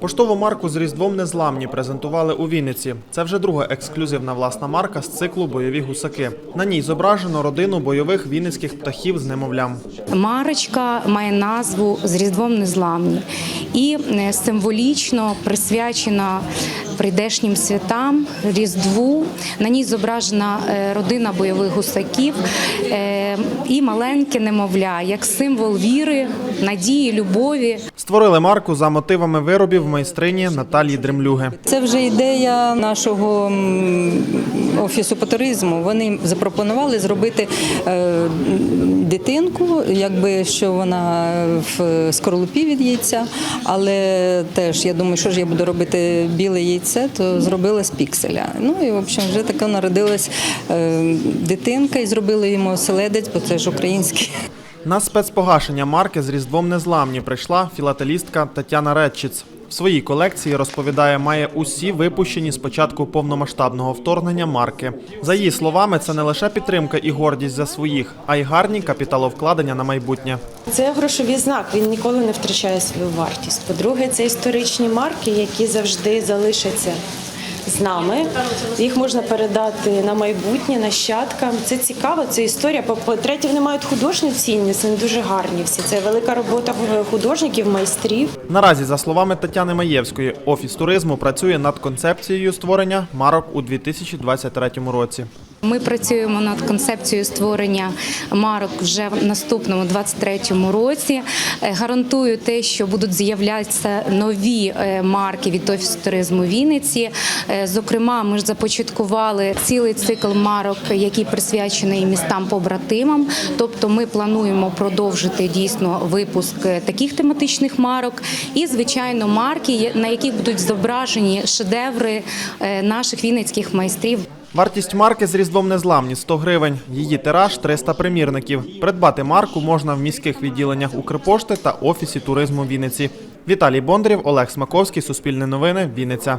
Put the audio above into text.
Поштову марку з Різдвом Незламні презентували у Вінниці. Це вже друга ексклюзивна власна марка з циклу Бойові гусаки. На ній зображено родину бойових вінницьких птахів з немовлям. Марочка має назву з Різдвом Незламні і е, символічно присвячена прийдешнім святам Різдву. На ній зображена е, родина бойових гусаків е, і маленьке немовля як символ віри, надії, любові. Створили марку за мотивами виробів майстрині Наталії Дремлюги. Це вже ідея нашого офісу по туризму. Вони запропонували зробити дитинку, якби що вона в скорлупі від яйця, але теж я думаю, що ж я буду робити біле яйце, то зробила з пікселя. Ну і в общем, вже така народилась е, дитинка, і зробили йому оселедець, бо це ж український. На спецпогашення марки з Різдвом Незламні прийшла філателістка Тетяна Редчиц. В своїй колекції розповідає, має усі випущені з початку повномасштабного вторгнення марки. За її словами, це не лише підтримка і гордість за своїх, а й гарні капіталовкладення на майбутнє. Це грошовий знак, він ніколи не втрачає свою вартість. По-друге, це історичні марки, які завжди залишаться з нами. Їх можна передати на майбутнє, нащадкам. Це цікаво, це історія. По- По-третє, вони мають художню цінність, вони дуже гарні всі. Це велика робота художників, майстрів. Наразі, за словами Тетяни Маєвської, офіс туризму працює над концепцією створення марок у 2023 році. Ми працюємо над концепцією створення марок вже в наступному 23-му році. Е, Гарантую те, що будуть з'являтися нові е, марки від офісу туризму Вінниці. Е, Зокрема, ми ж започаткували цілий цикл марок, який присвячений містам побратимам. Тобто, ми плануємо продовжити дійсно випуск таких тематичних марок, і звичайно, марки, на яких будуть зображені шедеври наших вінницьких майстрів. Вартість марки з Різдвом Незламні 100 гривень. Її тираж 300 примірників. Придбати марку можна в міських відділеннях Укрпошти та офісі туризму Вінниці. Віталій Бондарєв, Олег Смаковський, Суспільне новини, Вінниця.